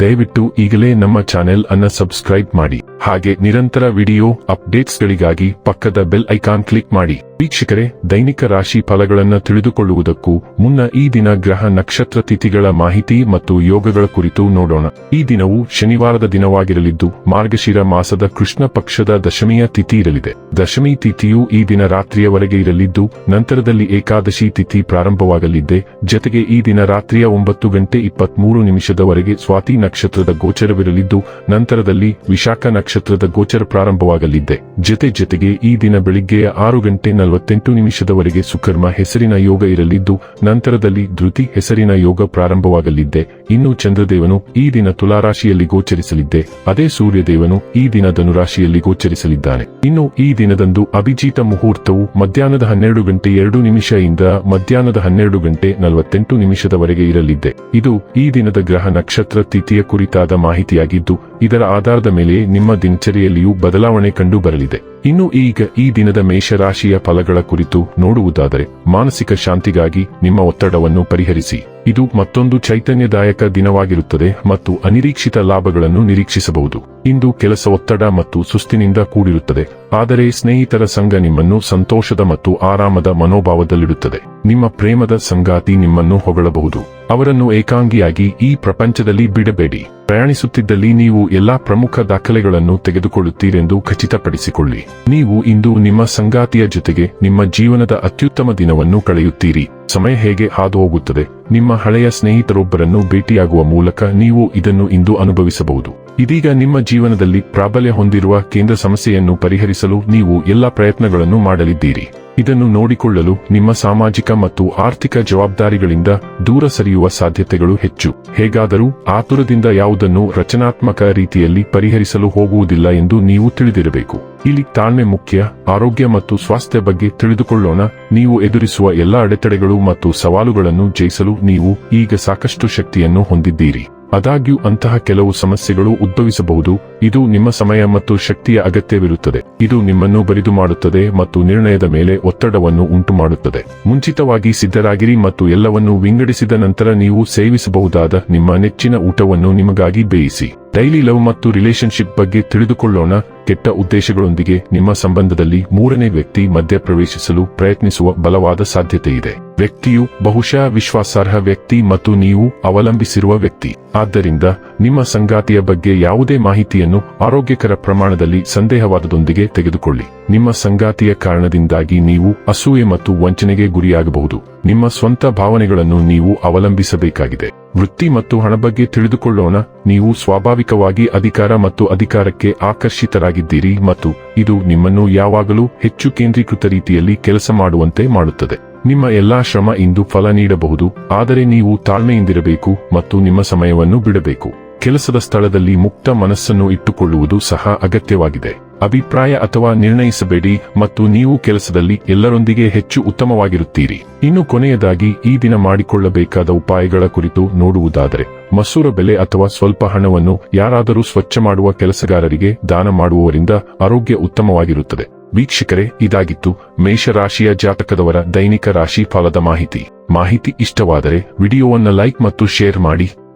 ದಯವಿಟ್ಟು ಈಗಲೇ ನಮ್ಮ ಚಾನೆಲ್ ಅನ್ನ ಸಬ್ಸ್ಕ್ರೈಬ್ ಮಾಡಿ. ಹಾಗೆ ನಿರಂತರ ವಿಡಿಯೋ ಅಪ್ಡೇಟ್ಸ್ಗಳಿಗಾಗಿ ಪಕ್ಕದ ಬೆಲ್ ಐಕಾನ್ ಕ್ಲಿಕ್ ಮಾಡಿ. ವೀಕ್ಷಕರೇ, ದೈನಿಕ ರಾಶಿ ಫಲಗಳನ್ನು ತಿಳಿದುಕೊಳ್ಳುವುದಕ್ಕೂ ಮುನ್ನ ಈ ದಿನ ಗ್ರಹ ನಕ್ಷತ್ರ ತಿಥಿಗಳ ಮಾಹಿತಿ ಮತ್ತು ಯೋಗಗಳ ಕುರಿತು ನೋಡೋಣ. ಈ ದಿನವು ಶನಿವಾರದ ದಿನವಾಗಿರಲಿದ್ದು, ಮಾರ್ಗಶಿರ ಮಾಸದ ಕೃಷ್ಣ ಪಕ್ಷದ ದಶಮಿಯ ತಿಥಿ ಇರಲಿದೆ. ದಶಮಿ ತಿಥಿಯು ಈ ದಿನ ರಾತ್ರಿಯವರೆಗೆ ಇರಲಿದ್ದು, ನಂತರದಲ್ಲಿ ಏಕಾದಶಿ ತಿಥಿ ಪ್ರಾರಂಭವಾಗಲಿದ್ದೆ. ಜತೆಗೆ ಈ ದಿನ ರಾತ್ರಿಯ ಒಂಬತ್ತು ಗಂಟೆ ಇಪ್ಪತ್ಮೂರು ನಿಮಿಷದವರೆಗೆ ಸ್ವಾತಿ ನಕ್ಷತ್ರದ ಗೋಚರವಿರಲಿದ್ದು, ನಂತರದಲ್ಲಿ ವಿಶಾಖ ನಕ್ಷತ್ರದ ಗೋಚರ ಪ್ರಾರಂಭವಾಗಲಿದ್ದೆ. ಜೊತೆ ಜೊತೆಗೆ ಈ ದಿನ ಬೆಳಿಗ್ಗೆಯ ಆರು ಗಂಟೆ ನಲವತ್ತೆಂಟು ನಿಮಿಷದವರೆಗೆ ಸುಕರ್ಮ ಹೆಸರಿನ ಯೋಗ ಇರಲಿದ್ದು, ನಂತರದಲ್ಲಿ ಧೃತಿ ಹೆಸರಿನ ಯೋಗ ಪ್ರಾರಂಭವಾಗಲಿದ್ದೆ. ಇನ್ನು ಚಂದ್ರದೇವನು ಈ ದಿನ ತುಲಾರಾಶಿಯಲ್ಲಿ ಗೋಚರಿಸಲಿದ್ದೆ. ಅದೇ ಸೂರ್ಯದೇವನು ಈ ದಿನ ಧನುರಾಶಿಯಲ್ಲಿ ಗೋಚರಿಸಲಿದ್ದಾನೆ. ಇನ್ನು ಈ ದಿನದಂದು ಅಭಿಜಿತ ಮುಹೂರ್ತವು ಮಧ್ಯಾಹ್ನದ ಹನ್ನೆರಡು ಗಂಟೆ ಎರಡು ನಿಮಿಷದಿಂದ ಮಧ್ಯಾಹ್ನದ ಹನ್ನೆರಡು ಗಂಟೆ ನಲವತ್ತೆಂಟು ನಿಮಿಷದವರೆಗೆ ಇರಲಿದೆ. ಇದು ಈ ದಿನದ ಗ್ರಹ ನಕ್ಷತ್ರ ತಿಥಿಯ ಕುರಿತಾದ ಮಾಹಿತಿಯಾಗಿದ್ದು, ಇದರ ಆಧಾರದ ಮೇಲೆ ನಿಮ್ಮ ದಿನಚರಿಯಲ್ಲಿಯೂ ಬದಲಾವಣೆ ಕಂಡು ಬರಲಿದೆ ಇನ್ನು ಈಗ ಈ ದಿನದ ಮೇಷರಾಶಿಯ ಫಲಗಳ ಕುರಿತು ನೋಡುವುದಾದರೆ, ಮಾನಸಿಕ ಶಾಂತಿಗಾಗಿ ನಿಮ್ಮ ಒತ್ತಡವನ್ನು ಪರಿಹರಿಸಿ. ಇದು ಮತ್ತೊಂದು ಚೈತನ್ಯದಾಯಕ ದಿನವಾಗಿರುತ್ತದೆ ಮತ್ತು ಅನಿರೀಕ್ಷಿತ ಲಾಭಗಳನ್ನು ನಿರೀಕ್ಷಿಸಬಹುದು. ಇಂದು ಕೆಲಸ ಒತ್ತಡ ಮತ್ತು ಸುಸ್ತಿನಿಂದ ಕೂಡಿರುತ್ತದೆ, ಆದರೆ ಸ್ನೇಹಿತರ ಸಂಘ ನಿಮ್ಮನ್ನು ಸಂತೋಷದ ಮತ್ತು ಆರಾಮದ ಮನೋಭಾವದಲ್ಲಿಡುತ್ತದೆ. ನಿಮ್ಮ ಪ್ರೇಮದ ಸಂಗಾತಿ ನಿಮ್ಮನ್ನು ಹೊಗಳಬಹುದು. ಅವರನ್ನು ಏಕಾಂಗಿಯಾಗಿ ಈ ಪ್ರಪಂಚದಲ್ಲಿ ಬಿಡಬೇಡಿ. ಪ್ರಯಾಣಿಸುತ್ತಿದ್ದಲ್ಲಿ ನೀವು ಎಲ್ಲಾ ಪ್ರಮುಖ ದಾಖಲೆಗಳನ್ನು ತೆಗೆದುಕೊಳ್ಳುತ್ತೀರೆಂದು ಖಚಿತಪಡಿಸಿಕೊಳ್ಳಿ. ನೀವು ಇಂದು ನಿಮ್ಮ ಸಂಗಾತಿಯ ಜೊತೆಗೆ ನಿಮ್ಮ ಜೀವನದ ಅತ್ಯುತ್ತಮ ದಿನವನ್ನು ಕಳೆಯುತ್ತೀರಿ. ಸಮಯ ಹೇಗೆ ಹಾದು ಹೋಗುತ್ತದೆ ನಿಮ್ಮ ಹಳೆಯ ಸ್ನೇಹಿತರೊಬ್ಬರನ್ನು ಭೇಟಿಯಾಗುವ ಮೂಲಕ ನೀವು ಇದನ್ನು ಇಂದು ಅನುಭವಿಸಬಹುದು. ಇದೀಗ ನಿಮ್ಮ ಜೀವನದಲ್ಲಿ ಪ್ರಾಬಲ್ಯ ಹೊಂದಿರುವ ಕೇಂದ್ರ ಸಮಸ್ಯೆಯನ್ನು ಪರಿಹರಿಸಲು ನೀವು ಎಲ್ಲ ಪ್ರಯತ್ನಗಳನ್ನು ಮಾಡಲಿದ್ದೀರಿ. ಇದನ್ನು ನೋಡಿಕೊಳ್ಳಲು ನಿಮ್ಮ ಸಾಮಾಜಿಕ ಮತ್ತು ಆರ್ಥಿಕ ಜವಾಬ್ದಾರಿಗಳಿಂದ ದೂರ ಸರಿಯುವ ಸಾಧ್ಯತೆಗಳು ಹೆಚ್ಚು. ಹೇಗಾದರೂ ಆತುರದಿಂದ ಯಾವುದನ್ನು ರಚನಾತ್ಮಕ ರೀತಿಯಲ್ಲಿ ಪರಿಹರಿಸಲು ಹೋಗುವುದಿಲ್ಲ ಎಂದು ನೀವು ತಿಳಿದಿರಬೇಕು. ಇಲ್ಲಿ ತಾಳ್ಮೆ ಮುಖ್ಯ, ಆರೋಗ್ಯ ಮತ್ತು ಸ್ವಾಸ್ಥ್ಯ ಬಗ್ಗೆ ತಿಳಿದುಕೊಳ್ಳೋಣ. ನೀವು ಎದುರಿಸುವ ಎಲ್ಲ ಅಡೆತಡೆಗಳು ಮತ್ತು ಸವಾಲುಗಳನ್ನು ಜಯಿಸಲು ನೀವು ಈಗ ಸಾಕಷ್ಟು ಶಕ್ತಿಯನ್ನು ಹೊಂದಿದ್ದೀರಿ. ಆದಾಗ್ಯೂ ಅಂತಹ ಕೆಲವು ಸಮಸ್ಯೆಗಳು ಉದ್ಭವಿಸಬಹುದು. ಇದು ನಿಮ್ಮ ಸಮಯ ಮತ್ತು ಶಕ್ತಿಯ ಅಗತ್ಯವಿರುತ್ತದೆ. ಇದು ನಿಮ್ಮನ್ನು ಬರಿದು ಮಾಡುತ್ತದೆ ಮತ್ತು ನಿರ್ಣಯದ ಮೇಲೆ ಒತ್ತಡವನ್ನು ಉಂಟುಮಾಡುತ್ತದೆ. ಮುಂಚಿತವಾಗಿ ಸಿದ್ಧರಾಗಿರಿ ಮತ್ತು ಎಲ್ಲವನ್ನೂ ವಿಂಗಡಿಸಿದ ನಂತರ ನೀವು ಸೇವಿಸಬಹುದಾದ ನಿಮ್ಮ ನೆಚ್ಚಿನ ಊಟವನ್ನು ನಿಮಗಾಗಿ ಬೇಯಿಸಿ. ಡೈಲಿ ಲವ್ ಮತ್ತು ರಿಲೇಶನ್ಶಿಪ್ ಬಗ್ಗೆ ತಿಳಿದುಕೊಳ್ಳೋಣ. ಕೆಟ್ಟ ಉದ್ದೇಶಗಳೊಂದಿಗೆ ನಿಮ್ಮ ಸಂಬಂಧದಲ್ಲಿ ಮೂರನೇ ವ್ಯಕ್ತಿ ಮಧ್ಯಪ್ರವೇಶಿಸಲು ಪ್ರಯತ್ನಿಸುವ ಬಲವಾದ ಸಾಧ್ಯತೆ ಇದೆ. ವ್ಯಕ್ತಿಯು ಬಹುಶಃ ವಿಶ್ವಾಸಾರ್ಹ ವ್ಯಕ್ತಿ ಮತ್ತು ನೀವು ಅವಲಂಬಿಸಿರುವ ವ್ಯಕ್ತಿ. ಆದ್ದರಿಂದ ನಿಮ್ಮ ಸಂಗಾತಿಯ ಬಗ್ಗೆ ಯಾವುದೇ ಮಾಹಿತಿಯನ್ನು ಆರೋಗ್ಯಕರ ಪ್ರಮಾಣದಲ್ಲಿ ಸಂದೇಹವಾದದೊಂದಿಗೆ ತೆಗೆದುಕೊಳ್ಳಿ. ನಿಮ್ಮ ಸಂಗಾತಿಯ ಕಾರಣದಿಂದಾಗಿ ನೀವು ಅಸೂಯೆ ಮತ್ತು ವಂಚನೆಗೆ ಗುರಿಯಾಗಬಹುದು. ನಿಮ್ಮ ಸ್ವಂತ ಭಾವನೆಗಳನ್ನು ನೀವು ಅವಲಂಬಿಸಬೇಕಾಗಿದೆ. ವೃತ್ತಿ ಮತ್ತು ಹಣ ಬಗ್ಗೆ ತಿಳಿದುಕೊಳ್ಳೋಣ. ನೀವು ಸ್ವಾಭಾವಿಕವಾಗಿ ಅಧಿಕಾರ ಮತ್ತು ಅಧಿಕಾರಕ್ಕೆ ಆಕರ್ಷಿತರಾಗಿದ್ದೀರಿ ಮತ್ತು ಇದು ನಿಮ್ಮನ್ನು ಯಾವಾಗಲೂ ಹೆಚ್ಚು ಕೇಂದ್ರೀಕೃತ ರೀತಿಯಲ್ಲಿ ಕೆಲಸ ಮಾಡುವಂತೆ ಮಾಡುತ್ತದೆ. ನಿಮ್ಮ ಎಲ್ಲಾ ಶ್ರಮ ಇಂದು ಫಲ ನೀಡಬಹುದು, ಆದರೆ ನೀವು ತಾಳ್ಮೆಯಿಂದಿರಬೇಕು ಮತ್ತು ನಿಮ್ಮ ಸಮಯವನ್ನು ಬಿಡಬೇಕು. ಕೆಲಸದ ಸ್ಥಳದಲ್ಲಿ ಮುಕ್ತ ಮನಸ್ಸನ್ನು ಇಟ್ಟುಕೊಳ್ಳುವುದು ಸಹ ಅಗತ್ಯವಾಗಿದೆ. ಅಭಿಪ್ರಾಯ ಅಥವಾ ನಿರ್ಣಯಿಸಬೇಡಿ ಮತ್ತು ನೀವು ಕೆಲಸದಲ್ಲಿ ಎಲ್ಲರೊಂದಿಗೆ ಹೆಚ್ಚು ಉತ್ತಮವಾಗಿರುತ್ತೀರಿ. ಇನ್ನು ಕೊನೆಯದಾಗಿ, ಈ ದಿನ ಮಾಡಿಕೊಳ್ಳಬೇಕಾದ ಉಪಾಯಗಳ ಕುರಿತು ನೋಡುವುದಾದರೆ, ಮಸೂರ ಬೆಲೆ ಅಥವಾ ಸ್ವಲ್ಪ ಹಣವನ್ನು ಯಾರಾದರೂ ಸ್ವಚ್ಛ ಮಾಡುವ ಕೆಲಸಗಾರರಿಗೆ ದಾನ ಮಾಡುವವರಿಂದ ಆರೋಗ್ಯ ಉತ್ತಮವಾಗಿರುತ್ತದೆ. ವೀಕ್ಷಕರೇ, ಇದಾಗಿತ್ತು ಮೇಷರಾಶಿಯ ಜಾತಕದವರ ದೈನಿಕ ರಾಶಿ ಫಲದ ಮಾಹಿತಿ. ಮಾಹಿತಿ ಇಷ್ಟವಾದರೆ ವಿಡಿಯೋವನ್ನು ಲೈಕ್ ಮತ್ತು ಶೇರ್ ಮಾಡಿ.